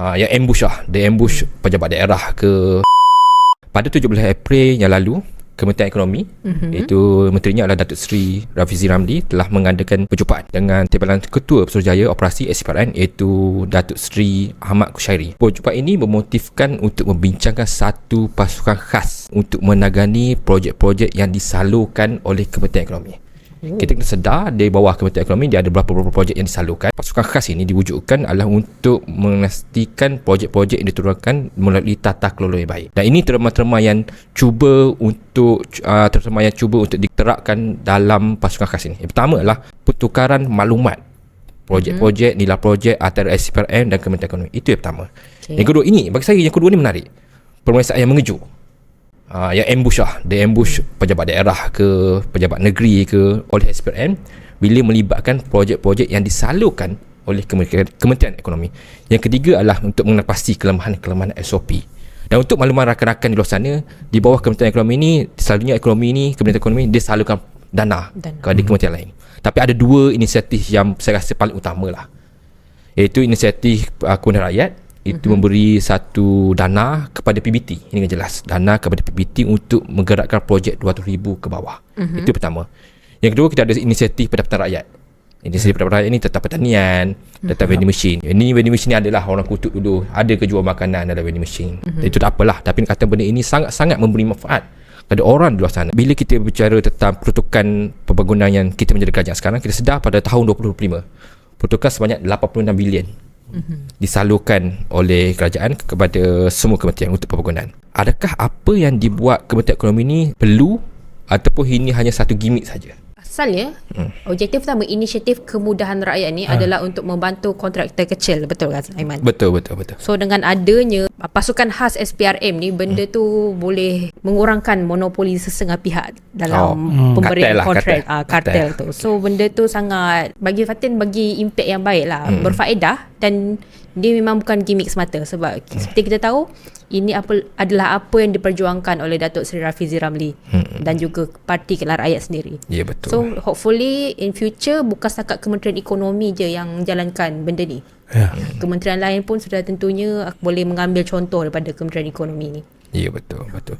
uh, yang ambush lah dia ambush pejabat daerah ke pada 17 April yang lalu Kementerian Ekonomi mm-hmm. iaitu menterinya adalah Datuk Seri Rafizi Ramli telah mengadakan perjumpaan dengan Timbalan Ketua Pesuruhjaya Operasi SPRN iaitu Datuk Seri Ahmad Kushairi. Perjumpaan ini memotifkan untuk membincangkan satu pasukan khas untuk menangani projek-projek yang disalurkan oleh Kementerian Ekonomi. Hmm. Kita kena sedar di bawah Kementerian Ekonomi dia ada beberapa projek yang disalurkan. Pasukan khas ini diwujudkan adalah untuk memastikan projek-projek yang diturunkan melalui tata kelola yang baik. Dan ini terma-terma yang cuba untuk uh, terma yang cuba untuk diterapkan dalam pasukan khas ini. Yang pertama adalah pertukaran maklumat projek-projek, nilai projek antara SPRM dan Kementerian Ekonomi. Itu yang pertama. Okay. Yang kedua ini, bagi saya yang kedua ini menarik. Pemeriksaan yang mengejut uh, yang ambush lah. Dia ambush pejabat daerah ke pejabat negeri ke oleh SPRM bila melibatkan projek-projek yang disalurkan oleh Kementerian, Kementerian Ekonomi. Yang ketiga adalah untuk mengenal kelemahan-kelemahan SOP dan untuk makluman rakan-rakan di luar sana di bawah Kementerian Ekonomi ini selalunya ekonomi ini Kementerian Ekonomi dia salurkan dana, dana. kepada kementerian lain. Tapi ada dua inisiatif yang saya rasa paling utama lah. Iaitu inisiatif uh, Kementerian Rakyat itu uh-huh. memberi satu dana kepada PBT ini kan jelas dana kepada PBT untuk menggerakkan projek 200,000 ke bawah uh-huh. itu pertama yang kedua kita ada inisiatif Pendapatan Rakyat inisiatif. Pendapatan Rakyat ini tetap pertanian tetap uh-huh. vending machine ini vending machine ni adalah orang kutub dulu ada kejual makanan dalam vending machine uh-huh. itu tak apalah tapi kata benda ini sangat-sangat memberi manfaat kepada orang di luar sana bila kita bicara tentang peruntukan pembangunan yang kita menjadi kerajaan sekarang kita sedar pada tahun 2025 peruntukan sebanyak 86 bilion mm-hmm. disalurkan oleh kerajaan kepada semua kementerian untuk pembangunan. Adakah apa yang dibuat Kementerian Ekonomi ini perlu ataupun ini hanya satu gimmick saja? Asalnya, hmm. objektif utama inisiatif kemudahan rakyat ni ha. adalah untuk membantu kontraktor kecil, betul kan Aiman? Betul, betul, betul. So dengan adanya pasukan khas SPRM ni, benda hmm. tu boleh mengurangkan monopoli sesengah pihak dalam oh. hmm. pemberian kartel kontrak lah, kartel. Uh, kartel, kartel tu. So benda tu sangat bagi Fatin bagi impact yang baik lah, hmm. berfaedah dan dia memang bukan gimmick semata sebab hmm. seperti kita tahu ini apa adalah apa yang diperjuangkan oleh Datuk Seri Rafizi Ramli hmm. dan juga Parti Kelar Rakyat sendiri. Ya yeah, betul. So hopefully in future bukan setakat Kementerian Ekonomi je yang jalankan benda ni. Yeah. Kementerian lain pun sudah tentunya boleh mengambil contoh daripada Kementerian Ekonomi ni. Ya yeah, betul betul.